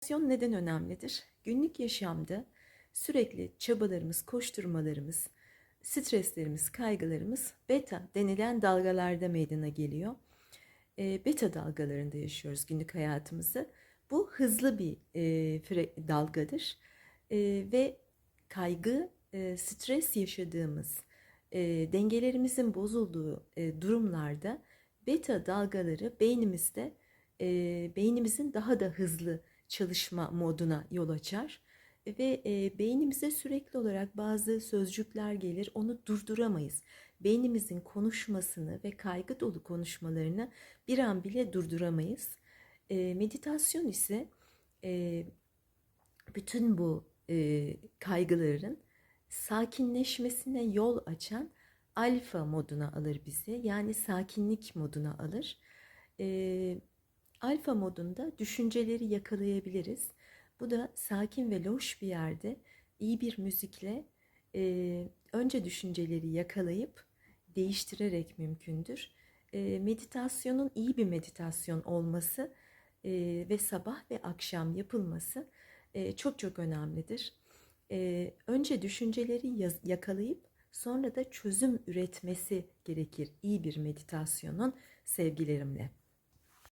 Meditasyon neden önemlidir? Günlük yaşamda sürekli çabalarımız, koşturmalarımız, streslerimiz, kaygılarımız beta denilen dalgalarda meydana geliyor. E, beta dalgalarında yaşıyoruz günlük hayatımızı. Bu hızlı bir e, dalgadır E, ve kaygı, e, stres yaşadığımız, e, dengelerimizin bozulduğu e, durumlarda beta dalgaları beynimizde e, beynimizin daha da hızlı çalışma moduna yol açar ve e, beynimize sürekli olarak bazı sözcükler gelir onu durduramayız. Beynimizin konuşmasını ve kaygı dolu konuşmalarını bir an bile durduramayız. E, meditasyon ise e, bütün bu e, kaygıların sakinleşmesine yol açan alfa moduna alır bizi. Yani sakinlik moduna alır. E, alfa modunda düşünceleri yakalayabiliriz. Bu da sakin ve loş bir yerde iyi bir müzikle e, önce düşünceleri yakalayıp değiştirerek mümkündür. E, meditasyonun iyi bir meditasyon olması e, ve sabah ve akşam yapılması e, çok çok önemlidir. E, önce düşünceleri yakalayıp sonra da çözüm üretmesi gerekir iyi bir meditasyonun sevgilerimle.